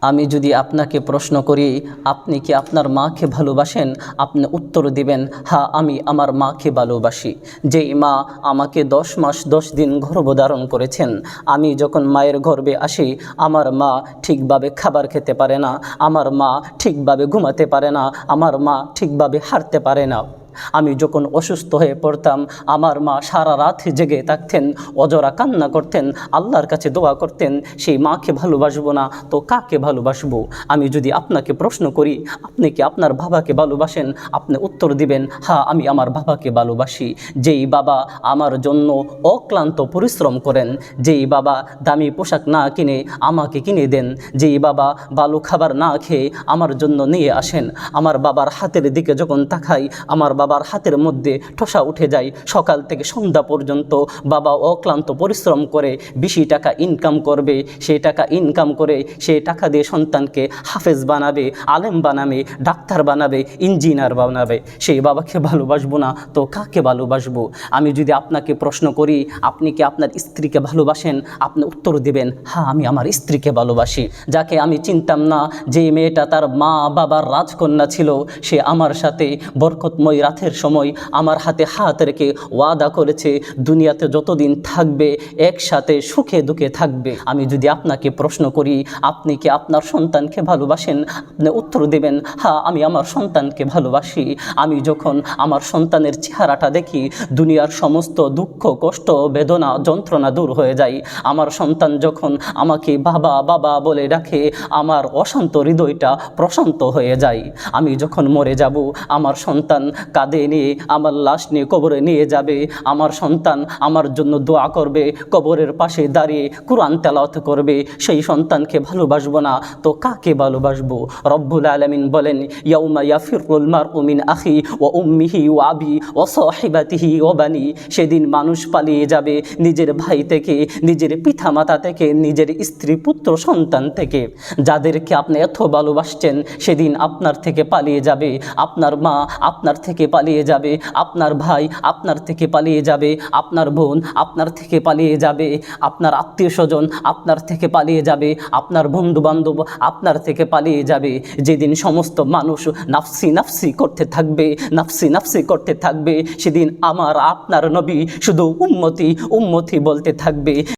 আমি যদি আপনাকে প্রশ্ন করি, আপনি কি আপনার মাকে ভালোবাসেন? আপনি উত্তর দিবেন হ্যাঁ আমি আমার মাকে ভালোবাসি। যেই মা আমাকে দশ মাস দশ দিন গর্ভধারণ করেছেন। আমি যখন মায়ের গর্ভে আসি, আমার মা ঠিকভাবে খাবার খেতে পারে না। আমার মা ঠিকভাবে ঘুমাতে পারে না। আমার মা ঠিকভাবে হাঁটতে পারে না। আমি যখন অসুস্থ হয়ে পড়তাম, আমার মা সারা রাত জেগে থাকতেন, অজরা কান্না করতেন, আল্লাহর কাছে দোয়া করতেন, সেই মাকে ভালোবাসবো না, তো কাকে ভালোবাসবো? আমি যদি আপনাকে প্রশ্ন করি, আপনি কি আপনার বাবাকে ভালোবাসেন? আপনি উত্তর দিবেন হ্যাঁ আমি আমার বাবাকে ভালোবাসি। যেই বাবা আমার জন্য অক্লান্ত পরিশ্রম করেন, যেই বাবা দামি পোশাক না কিনে আমাকে কিনে দেন, যেই বাবা ভালো খাবার না খেয়ে আমার জন্য নিয়ে আসেন, আমার বাবার হাতের দিকে যখন তাকাই, আমার বাবার হাতের মধ্যে ঠোসা উঠে যায়। সকাল থেকে সন্ধ্যা পর্যন্ত বাবা অক্লান্ত পরিশ্রম করে বেশি টাকা ইনকাম করবে। সেই টাকা ইনকাম করে সেই টাকা দিয়ে সন্তানকে হাফেজ বানাবে, আলেম বানাবে, ডাক্তার বানাবে ইঞ্জিনিয়ার বানাবে। সেই বাবাকে ভালোবাসবো না তো কাকে ভালোবাসবো? আমি যদি আপনাকে প্রশ্ন করি, আপনি কি আপনার স্ত্রীকে ভালোবাসেন? আপনি উত্তর দিবেন হ্যাঁ আমি আমার স্ত্রীকে ভালোবাসি। যাকে আমি চিনতাম না, যে মেয়েটা তার মা বাবার রাজকন্যা ছিল, সে আমার সাথে বরকতময় রাতের সময় আমার হাতে হাত রেখে ওয়াদা করেছে, দুনিয়াতে যতদিন থাকবে একসাথে সুখে দুঃখে থাকবে। আমি যদি আপনাকে প্রশ্ন করি, আপনি কি আপনার সন্তানকে ভালোবাসেন? আপনি উত্তর দেবেন হ্যাঁ আমি আমার সন্তানকে ভালোবাসি। আমি যখন আমার সন্তানের চেহারাটা দেখি, দুনিয়ার সমস্ত দুঃখ, কষ্ট, বেদনা, যন্ত্রণা দূর হয়ে যায়। আমার সন্তান যখন আমাকে বাবা বাবা বলে ডাকে, আমার অশান্ত হৃদয়টা প্রশান্ত হয়ে যায়। আমি যখন মরে যাব, আমার সন্তান কাঁধে নিয়ে, আমার লাশ নিয়ে কবরে নিয়ে যাবে। আমার সন্তান আমার জন্য দোয়া করবে, কবরের পাশে দাঁড়িয়ে কোরআন তেলাওয়াত করবে। সেই সন্তানকে ভালোবাসবো না, তো কাকে ভালোবাসবো? রব্বুল আলমিন বলেন, ইয়াউমা ইয়াফিরুল মার উমিন আখি ও উম্মিহি ও আবি ও সাহিবাতিহি ও বানি। সেদিন মানুষ পালিয়ে যাবে নিজের ভাই থেকে, নিজের পিতামাতা থেকে, নিজের স্ত্রী, পুত্র, সন্তান থেকে। যাদেরকে আপনি এত ভালোবাসছেন, সেদিন আপনার থেকে পালিয়ে যাবে। আপনার মা আপনার থেকে পালিয়ে যাবে, আপনার ভাই আপনার থেকে পালিয়ে যাবে, আপনার বোন আপনার থেকে পালিয়ে যাবে, আপনার আত্মীয় স্বজন আপনার থেকে পালিয়ে যাবে, আপনার বন্ধু বান্ধব আপনার থেকে পালিয়ে যাবে। যেদিন সমস্ত মানুষ নাফসি নাফসি করতে থাকবে, নাফসি নাফসি করতে থাকবে, সেদিন আমার আপনার নবী শুধু উম্মতি উম্মতি বলতে থাকবে।